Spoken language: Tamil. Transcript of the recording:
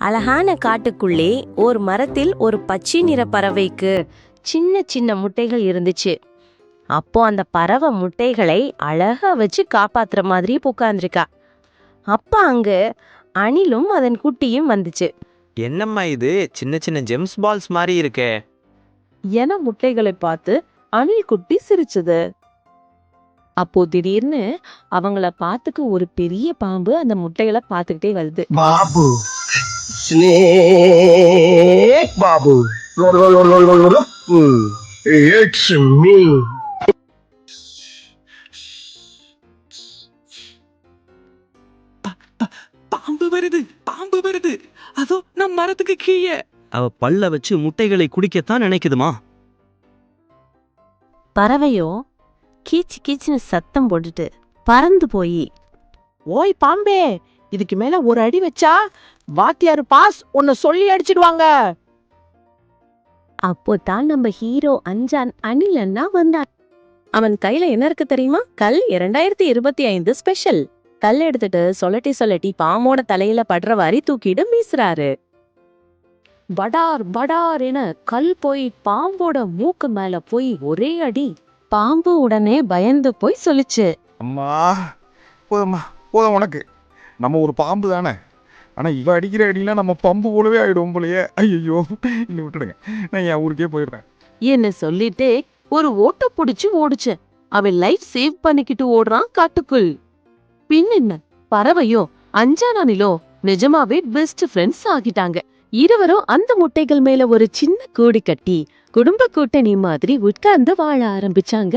அழகான காட்டுக்குள்ளே ஒரு மரத்தில் ஒரு பச்சை நிற பறவைக்கு சின்ன சின்ன முட்டைகள் இருந்துச்சு. அப்போ அந்த பறவை முட்டைகளை அழகா வச்சு காப்பாத்துற மாதிரி உட்கார்ந்திருக்கா. அப்ப அங்க அணிலும் அதன் குட்டியும் வந்துச்சு. என்னம்மா இது? சின்ன சின்ன ஜெம்ஸ் பால்ஸ் மாதிரி இருக்கே. என முட்டைகளை பார்த்து அணில் குட்டி சிரிச்சது. அப்போ திடீர்னு அவங்கள பார்த்துக்க ஒரு பெரிய பாம்பு அந்த முட்டைகளை பார்த்துக்கிட்டே வருது. Babu. Snake Babu. It's me. பாம்பு வருது பாம்பு வருது அதோ நம் மரத்துக்கு கீழே அவ பல்ல வச்சு முட்டைகளை குடிக்கத்தான் நினைக்குதுமா பறவையோ கீச்சு கீச்சுன்னு சத்தம் போட்டுட்டு பறந்து போய் ஓய் பாம்பே இதுக்கு மேல ஒரு அடி வச்சா வாத்தியாரு பாஸ் உன்னை சொல்லி அடிச்சிடுவாங்க. அப்போ தான் நம்ம ஹீரோ அஞ்சான் அணிலன்னா வந்தான் அவன் கையில என்ன இருக்கு தெரியுமா? கல் இரண்டாயிரத்தி இருபத்தி ஐந்து ஸ்பெஷல் கல் எடுத்துட்டு சொல்லட்டி சொல்லட்டி பாம்போட தலையில படுற வாரி தூக்கிட்டு வீசுறாரு. படார் படார் என கல் போய் பாம்போட மூக்கு மேல போய் ஒரே அடி பாம்பு உடனே பயந்து போய் சொல்லுச்சு. அம்மா போதும்மா போதும் உனக்கு. நம்ம ஒரு பாம்பு தானே? ஆனால் இவ அடிக்கிற அடியில நம்ம பம்பு போலவே ஆகிடும் போலயே. ஐயோ இல்லை விட்டுடுங்க. நான் என் ஊருக்கே போயிடுறேன். என்ன சொல்லிட்டே ஒரு ஓட்ட புடிச்சு ஓடுச்சேன் அவன் லைஃப் சேவ் பண்ணிக்கிட்டு ஓடுறான் காட்டுக்குள். பின் என்ன? பறவையோ அஞ்சானானிலோ நிஜமாவே பெஸ்ட் ஃப்ரெண்ட்ஸ் ஆகிட்டாங்க. இருவரும் அந்த முட்டைகள் மேல ஒரு சின்ன கூடு கட்டி குடும்ப கூட்டணி மாதிரி உட்கார்ந்து வாழ ஆரம்பிச்சாங்க.